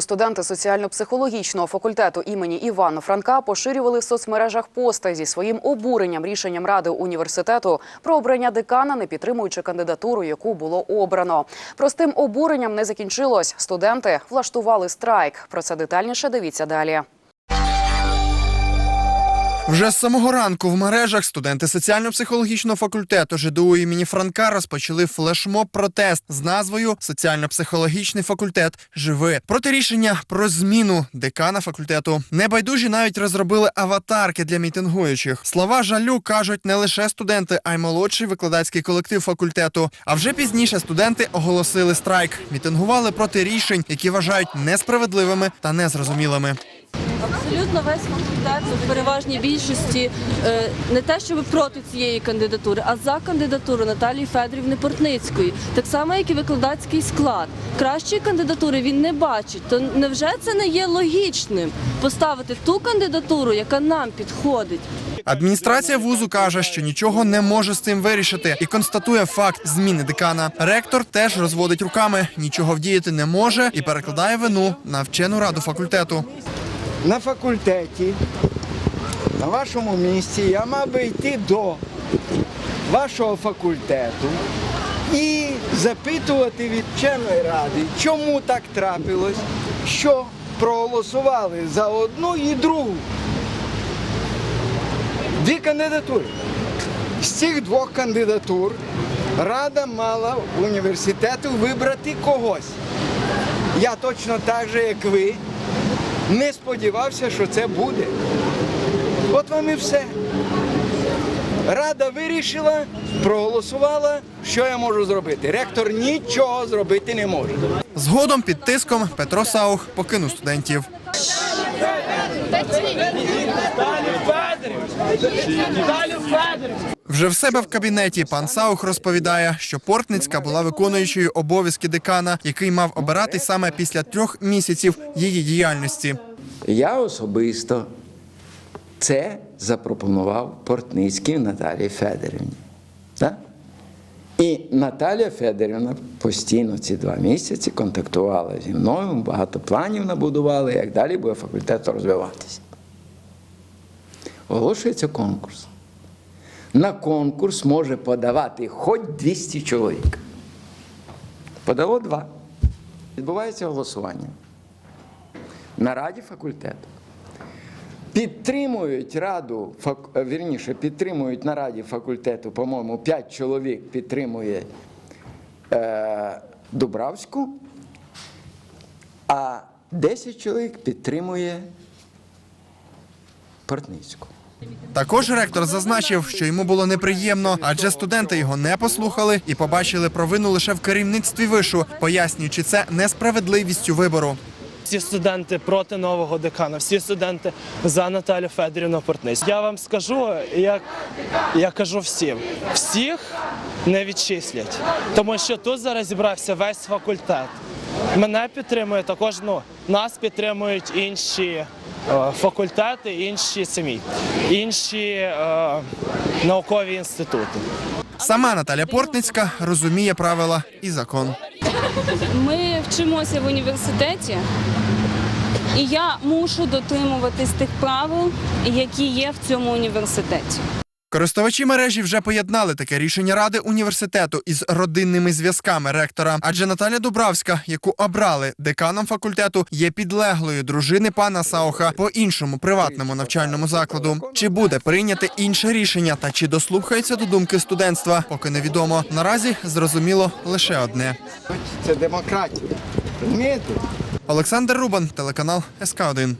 Студенти соціально-психологічного факультету імені Івана Франка поширювали в соцмережах поста зі своїм обуренням рішенням ради університету про обрання декана, не підтримуючи кандидатуру, яку було обрано. Простим обуренням не закінчилось. Студенти влаштували страйк. Про це детальніше дивіться далі. Вже з самого ранку в мережах студенти соціально-психологічного факультету ЖДУ імені Франка розпочали флешмоб протест з назвою Соціально-психологічний факультет Живи проти рішення про зміну декана факультету. Небайдужі навіть розробили аватарки для мітингуючих. Слова жалю кажуть не лише студенти, а й молодший викладацький колектив факультету. А вже пізніше студенти оголосили страйк. Мітингували проти рішень, які вважають несправедливими та незрозумілими. Абсолютно весь факультет в переважній більшості е, не те, щоб проти цієї кандидатури, а за кандидатуру Наталії Федорівни Портницької, так само, як і викладацький склад. Кращої кандидатури він не бачить. То невже це не є логічним поставити ту кандидатуру, яка нам підходить? Адміністрація вузу каже, що нічого не може з цим вирішити і констатує факт зміни декана. Ректор теж розводить руками, нічого вдіяти не може і перекладає вину на вчену раду факультету. На факультеті, на вашому місці, я мав би йти до вашого факультету і запитувати від вченої ради, чому так трапилось, що проголосували за одну і другу. Дві кандидатури. З цих двох кандидатур Рада мала університету вибрати когось. Я точно так же, як ви, не сподівався, що це буде. От вам і все. Рада вирішила, проголосувала. Що я можу зробити? Ректор нічого зробити не може. Згодом під тиском Петро Саух покинув студентів. Вже в себе в кабінеті пан Саух розповідає, що Портницька була виконуючою обов'язки декана, який мав обирати саме після трьох місяців її діяльності. Я особисто це запропонував Портницькій Наталії Федорівні. І Наталія Федорівна постійно ці два місяці контактувала зі мною, багато планів набудували, як далі буде факультет розвиватися. Оголошується конкурс. На конкурс може подавати хоч 200 чоловік. Подало два. Відбувається голосування на раді факультету. Підтримують раду, вірніше, підтримують на раді факультету, по-моєму, 5 чоловік підтримує е, Дубравську, а 10 чоловік підтримує Портницьку. Також ректор зазначив, що йому було неприємно, адже студенти його не послухали і побачили провину лише в керівництві вишу, пояснюючи це несправедливістю вибору. Всі студенти проти нового декана, всі студенти за Наталю Федорівну Портниць. Я вам скажу, як я кажу всім, всіх не відчислять, тому що тут зараз зібрався весь факультет. Мене підтримує також. Ну нас підтримують інші е, факультети, інші самі, інші е, наукові інститути. Сама Наталя Портницька розуміє правила і закон. Ми вчимося в університеті, і я мушу дотримуватись тих правил, які є в цьому університеті. Користувачі мережі вже поєднали таке рішення ради університету із родинними зв'язками ректора. Адже Наталя Дубравська, яку обрали деканом факультету, є підлеглою дружини пана Сауха по іншому приватному навчальному закладу. Чи буде прийняте інше рішення та чи дослухаються до думки студентства, поки невідомо. Наразі зрозуміло лише одне. Це демократія. Розумієте? Олександр Рубан, телеканал СК 1